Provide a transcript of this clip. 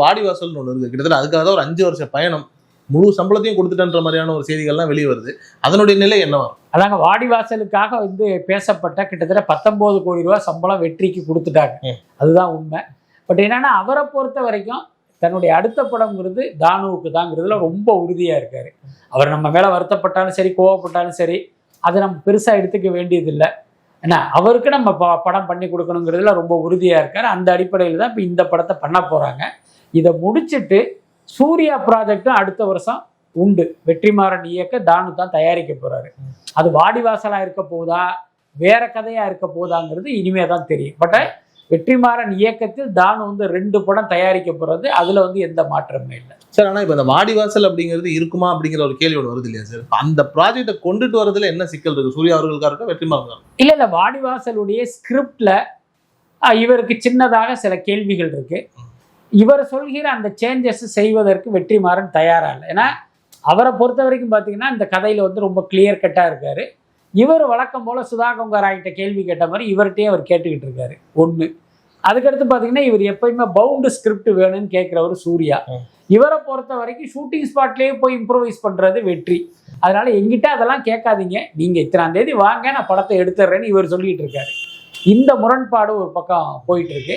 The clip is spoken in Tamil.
வாடிவாசல்னு ஒன்று இருக்கு. கிட்டத்தட்ட அதுக்காக தான் ஒரு அஞ்சு வருஷ பயணம் முழு சம்பளத்தையும் கொடுத்துட்டன்ற மாதிரியான ஒரு செய்திகள்லாம் வெளியே வருது. அதனுடைய நிலை என்னவா? அதாங்க வாடிவாசலுக்காக வந்து பேசப்பட்ட கிட்டத்தட்ட பத்தொன்பது கோடி ரூபாய் சம்பளம் வெற்றிக்கு கொடுத்துட்டாங்க. அதுதான் உண்மை. பட் என்னன்னா அவரை பொறுத்த வரைக்கும் தன்னுடைய அடுத்த படம்ங்கிறது தானுவுக்கு தாங்கிறதுல ரொம்ப உறுதியா இருக்காரு. அவர் நம்ம மேல வருத்தப்பட்டாலும் சரி கோவப்பட்டாலும் சரி அதை நம்ம பெருசா எடுத்துக்க வேண்டியதில்லை. ஏன்னா அவருக்கு நம்ம படம் பண்ணி கொடுக்கணுங்கிறதுல ரொம்ப உறுதியா இருக்காரு. அந்த அடிப்படையில் தான் இப்போ இந்த படத்தை பண்ண போறாங்க. இதை முடிச்சிட்டு சூர்யா ப்ராஜெக்டும் அடுத்த வருஷம் உண்டு. வெற்றிமாறன் இயக்க தானு தான் தயாரிக்க போறாரு. அது வாடிவாசலா இருக்க போதா வேற கதையா இருக்க போதாங்கிறது இனிமே தான் தெரியும். பட் வெற்றிமாறன் இயக்கத்தில் தானு வந்து ரெண்டு படம் தயாரிக்க போறது அதுல வந்து எந்த மாற்றமும் இல்லை. சார் ஆனா இப்ப இந்த வாடிவாசல் அப்படிங்கிறது இருக்குமா அப்படிங்கிற ஒரு கேள்வி ஒன்று வருது இல்லையா சார்? அந்த ப்ராஜெக்டை கொண்டுட்டு வரதுல என்ன சிக்கல் இருக்கு? சூர்யா அவர்களுக்கா இருக்கட்டும் வெற்றிமாறன். இல்ல இல்ல. வாடிவாசலுடைய ஸ்கிரிப்ட்ல இவருக்கு சின்னதாக சில கேள்விகள் இருக்கு. இவர் சொல்கிற அந்த சேஞ்சஸ் செய்வதற்கு வெற்றிமாறன் தயாரா இல்லை ஏன்னா அவரை பொறுத்த வரைக்கும் பார்த்தீங்கன்னா இந்த கதையில வந்து ரொம்ப கிளியர் கட்டா இருக்காரு. இவர் வழக்கம் போல சுதா கொங்கராயிட்ட கேள்வி கேட்ட மாதிரி இவர்கிட்டயே அவர் கேட்டுக்கிட்டு இருக்காரு ஒண்ணு. அதுக்கடுத்து பார்த்தீங்கன்னா இவர் எப்பயுமே பவுண்டு ஸ்கிரிப்ட் வேணும்னு கேட்குறவர் சூர்யா. இவரை பொறுத்த வரைக்கும் ஷூட்டிங் ஸ்பாட்லயே போய் இம்ப்ரோவைஸ் பண்றது வெற்றி. அதனால எங்கிட்ட அதெல்லாம் கேட்காதீங்க. நீங்க இத்தனாம் தேதி வாங்க நான் படத்தை எடுத்துடுறேன்னு இவர் சொல்லிட்டு இருக்காரு. இந்த முரண்பாடு ஒரு பக்கம் போயிட்டு இருக்கு.